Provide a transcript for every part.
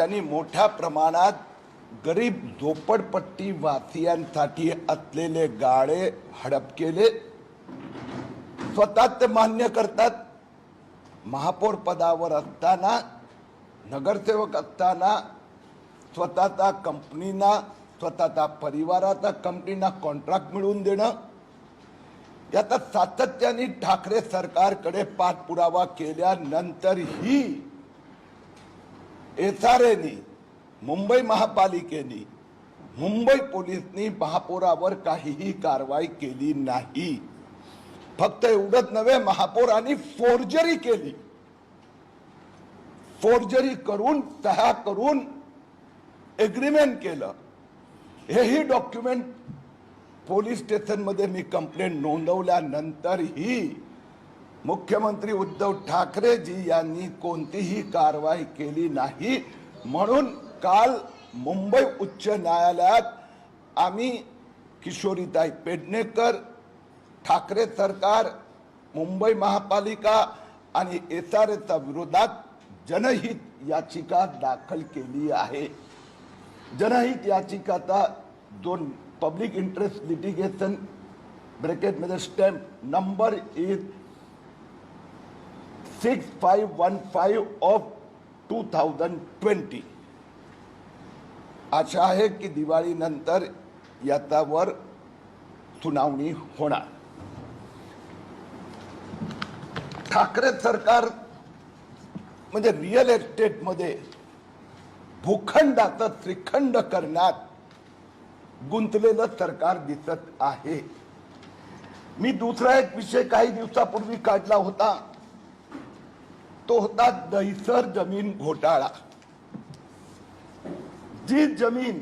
त्यांनी मोठ्या प्रमाणात गरीब झोपडपट्टी वासियांसाठी असलेले गाळे हडप केले. स्वतः ते मान्य करतात. महापौर पदावर असताना नगरसेवक असताना स्वतःचा कंपनीना स्वतःचा परिवाराचा कंपनीना कॉन्ट्रॅक्ट मिळवून देणं. याचा सातत्याने ठाकरे सरकारकडे पाठपुरावा केल्यानंतरही एस आर एनी मुंबई महापालिकेने मुंबई पोलिसनी महापौरावर काहीही कारवाई केली नाही. फक्त एवढंच नव्हे महापौरांनी फोर्जरी केली. फोर्जरी करून सह्या करून एग्रीमेंट केलं. हेही डॉक्युमेंट पोलीस स्टेशनमध्ये मी कंप्लेंट नोंदवल्यानंतरही मुख्यमंत्री उद्धव ठाकरेजी यांनी कोणतीही कारवाई केली नाही. म्हणून काल मुंबई उच्च न्यायालयात आम्ही किशोरीताई पेडणेकर ठाकरे सरकार मुंबई महापालिका आणि एस आर एच्या विरोधात जनहित याचिका दाखल केली आहे. जनहित याचिकाचा दोन public interest litigation ब्रॅकेटमध्ये stamp number is six five one five of two thousand twenty. आशा आहे की दिवाळीनंतर याच्यावर सुनावणी होणार. ठाकरे सरकार म्हणजे रिअल एस्टेटमध्ये भूखंडाचं श्रीखंड करण्यात गुंतलेलं सरकार दिसत आहे. मी दुसरा एक विषय काही दिवसापूर्वी काढला होता. तो होता दहिसर जमीन घोटाळा. जी जमीन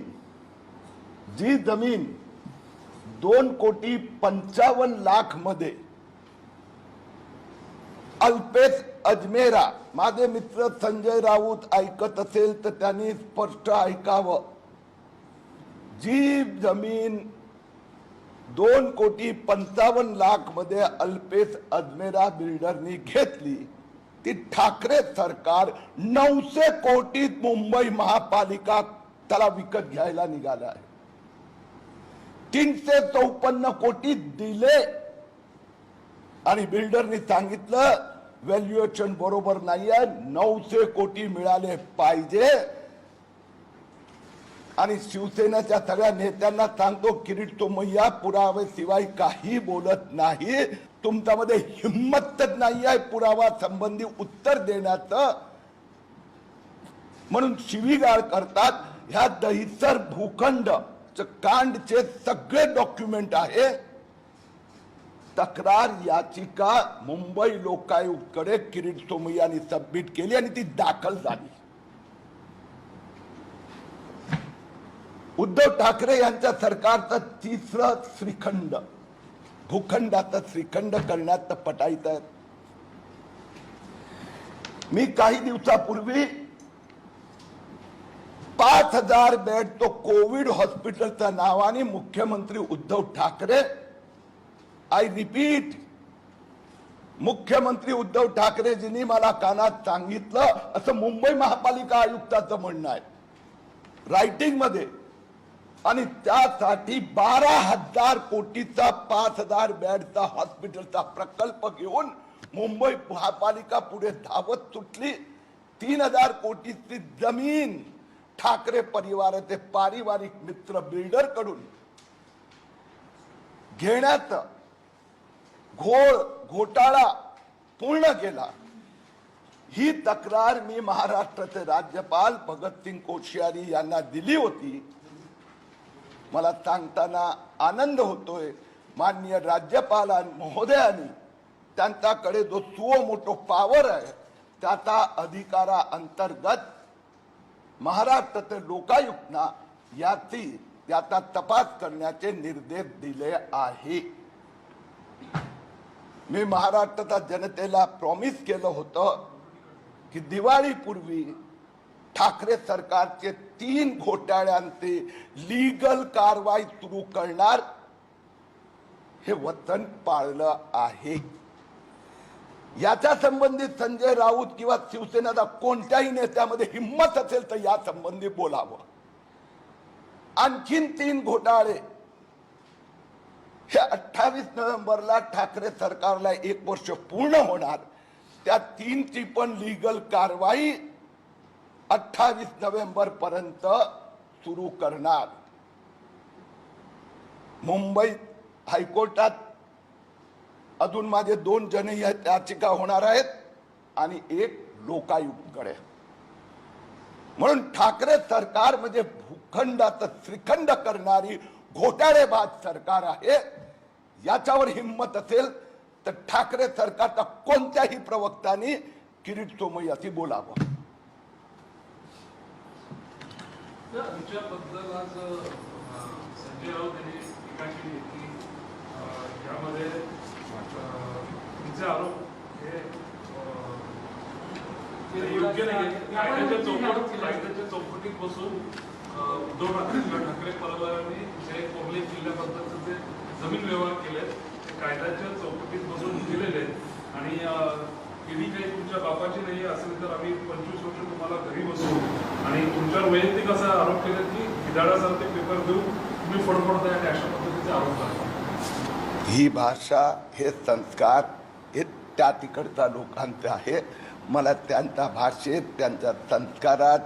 जी जमीन दोन कोटी पंचावन्न लाखमध्ये. अल्पेश अजमेरा माझे मित्र संजय राऊत ऐकत असेल तर त्यांनी स्पष्ट ऐकावं. जी जमीन दोन कोटी पंचावन्न लाखमध्ये अल्पेश अजमेरा बिल्डरनी घेतली. ती ठाकरे सरकार नऊशे कोटीत मुंबई महापालिका त्याला विकत घ्यायला निघाला आहे. तीनशे चौपन्न कोटी दिले. आणि बिल्डरनी सांगितलं व्हॅल्युएशन बरोबर नाहीये नऊशे कोटी मिळाले पाहिजे. आणि शिवसेनेच्या सगळ्या नेत्यांना सांगतो किरीट तोमय्या पुरावे शिवाय काही बोलत नाही. तुमच्यामध्ये हिंमतच नाही आहे पुरावा संबंधी उत्तर देण्याचं. म्हणून शिवीगाळ करतात. ह्या दहिसर भूखंड कांडचे सगळे डॉक्युमेंट आहे. तक्रार याचिका मुंबई लोकायुक्तकडे किरीट सोमय्यांनी सबमिट केली आणि ती दाखल झाली. उद्धव ठाकरे यांच्या सरकारचं तिसरं श्रीखंड. भूखंडाचं श्रीखंड करण्यात पटाईत आहेत मी काही दिवसापूर्वी पाच हजार बेड तो कोविड हॉस्पिटलच्या नावाने मुख्यमंत्री उद्धव ठाकरे आय रिपीट मुख्यमंत्री उद्धव ठाकरेजींनी मला कानात सांगितलं असं मुंबई महापालिका आयुक्ताचं म्हणणं आहे. रायटिंगमध्ये आणि त्यासाठी बारा हजार कोटीचा पाच हजार बेडचा हॉस्पिटलचा प्रकल्प घेऊन मुंबई महापालिका पुढे धावत सुटली. तीन हजार कोटीची जमीन ठाकरे परिवाराचे पारिवारिक मित्र बिल्डरकडून घेण्याचं घोळ घोटाळा पूर्ण केला. ही तक्रार मी महाराष्ट्राचे राज्यपाल भगतसिंग कोश्यारी यांना दिली होती. मला सांगताना आनंद होतोय माननीय राज्यपाल महोदयांनी. त्यांच्याकडे जो सुओ मोठो पॉवर आहे त्याचा अधिकारा अंतर्गत महाराष्ट्राचे लोकायुक्तना याची याचा तपास करण्याचे निर्देश दिले आहे. मी महाराष्ट्राच्या जनतेला प्रॉमिस केलं होतं की दिवाळीपूर्वी ठाकरे सरकारचे तीन घोटाळ्यांचे लीगल कारवाई सुरू करणार. हे वचन पाळलं आहे. याच्या संबंधित संजय राऊत किंवा शिवसेनेचा कोणत्याही नेत्यामध्ये हिंमत असेल तर या संबंधी बोलावं. आणखीन तीन घोटाळे. हे अठ्ठावीस नोव्हेंबरला ठाकरे सरकारला एक वर्ष पूर्ण होणार. त्या तीनची पण लीगल कारवाई अठ्ठावीस नोव्हेंबर पर्यंत सुरू करणार. मुंबईत हायकोर्टात अजून माझे दोन जनही याचिका होणार आहेत आणि एक लोकायुक्तकडे. म्हणून ठाकरे सरकार म्हणजे भूखंडाचं श्रीखंड करणारी घोटाळेबाज सरकार आहे. याच्यावर हिंमत असेल तर ठाकरे सरकारचा कोणत्याही प्रवक्तानी किरीट सोमय्याशी बोलावं. तर आमच्याबद्दल आज संजय राऊत यांनी टीका केली की यामध्ये तुमचे आरोप हे योग्य नाही कायद्याच्या चौकट कायद्याच्या चौकटीत बसून उद्धव ठाकरे किंवा ठाकरे परिवारांनी जे कोर्ले जिल्ह्याबद्दलचे जे जमीन व्यवहार केले ते कायद्याच्या चौकटीत बसून दिलेले आणि ईडी काही तुमच्या बापाची नाही असेल तर आम्ही पंचवीस आणि तुमच्यावर वैयक्तिक असा आरोप केला की खिदाडासारखे पेपर देऊन तुम्ही फडफडताय आणि अशा पद्धतीचे आरोप करता ही भाषा हे संस्कार हे त्या तिकडचा लोकांचं आहे. मला त्यांच्या भाषेत त्यांच्या संस्कारात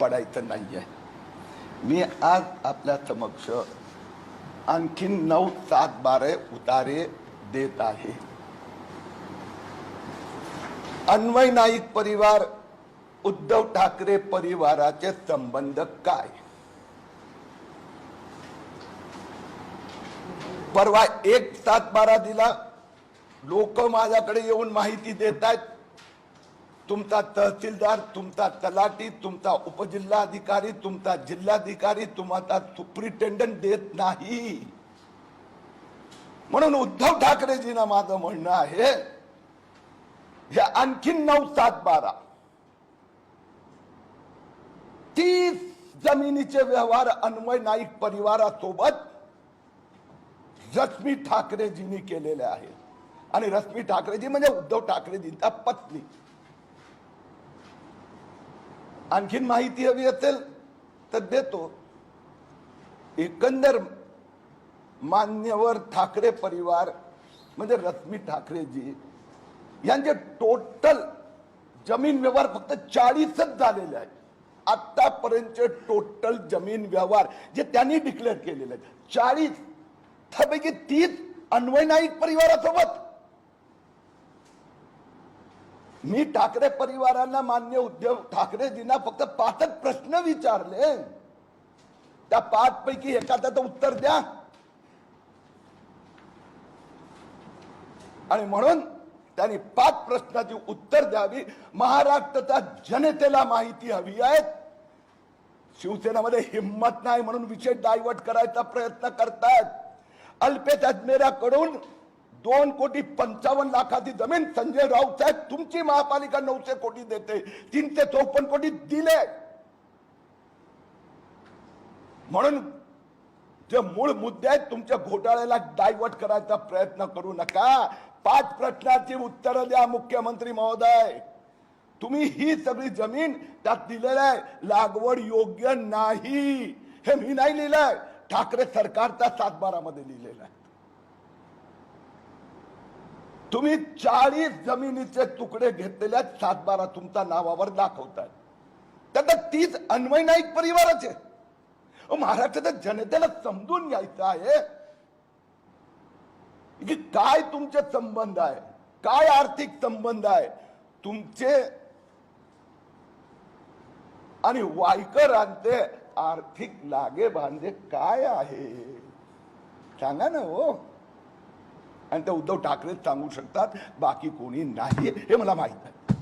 पडायचं नाही आहे मी आज आपल्या समक्ष आणखीन नऊ सात बारे उतारे देत आहे. अन्वय नाईक परिवार उद्धव ठाकरे परिवाराचे संबंध काय? परवा एक सात बारा दिला. लोक माझ्याकडे येऊन माहिती देत आहेत तुमचा तहसीलदार तुमचा तलाठी तुमचा उपजिल्हाधिकारी तुमचा जिल्हाधिकारी तुम्हाला सुप्रिटेंडंट देत नाही. म्हणून उद्धव ठाकरेजींना माझं म्हणणं आहे हे आणखीन नऊ सात बारा. तीस जमिनीचे व्यवहार अन्वय नाईक परिवारासोबत रश्मी ठाकरेजींनी केलेले आहेत. आणि रश्मी ठाकरेजी म्हणजे उद्धव ठाकरेजींच्या पत्नी. आणखीन माहिती हवी असेल तर देतो. एकंदर मान्यवर ठाकरे परिवार म्हणजे रश्मी ठाकरेजी यांचे टोटल जमीन व्यवहार फक्त चाळीसच झालेले आहेत. आत्तापर्यंतचे टोटल जमीन व्यवहार जे त्यांनी डिक्लेअर केलेले आहेत. चाळीस त्यापैकी तीस अन्वय नाईक परिवारासोबत. मी ठाकरे परिवारांना मान्य उद्धव ठाकरेजींना फक्त पाचच प्रश्न विचारले. त्या पाच पैकी एखाद्याचं उत्तर द्या. आणि म्हणून त्यांनी पाच प्रश्नाची उत्तर द्यावी. महाराष्ट्राच्या जनतेला माहिती हवी आहे शिवसेनामध्ये हिंमत नाही म्हणून विषय डायवर्ट करायचा प्रयत्न करतात अल्पेश अजमेराकडून दोन कोटी पंचावन्न लाखाची जमीन संजय राऊत साहेब तुमची महापालिका नऊशे कोटी देते. तीनशे चौपन्न कोटी दिले. म्हणून जे मूळ मुद्दे आहेत तुमच्या घोटाळ्याला डायवर्ट करायचा प्रयत्न करू नका. पाच प्रश्नाची उत्तरं द्या मुख्यमंत्री महोदय. तुम्ही ही सगळी जमीन त्यात दिलेलं आहे. लागवड योग्य नाही. हे मी नाही लिहिलंय. ठाकरे सरकारचा सातबारा मध्ये लिहिलेलं आहे. तुम्ही चाळीस जमिनीचे तुकडे घेतलेल्या सातबारा तुमच्या नावावर दाखवताय त्यात तीच अन्वय नाईक परिवाराचे अहो, महाराष्ट्राच्या जनतेला समजून घ्यायचं आहे की काय तुमचे संबंध आहे. काय आर्थिक संबंध आहे. तुमचे आणि वायकरांचे आर्थिक लागे बांधे काय आहे? सांगा ना हो. आणि ते उद्धव ठाकरे सांगू शकतात बाकी कोणी नाही. हे मला माहीत आहे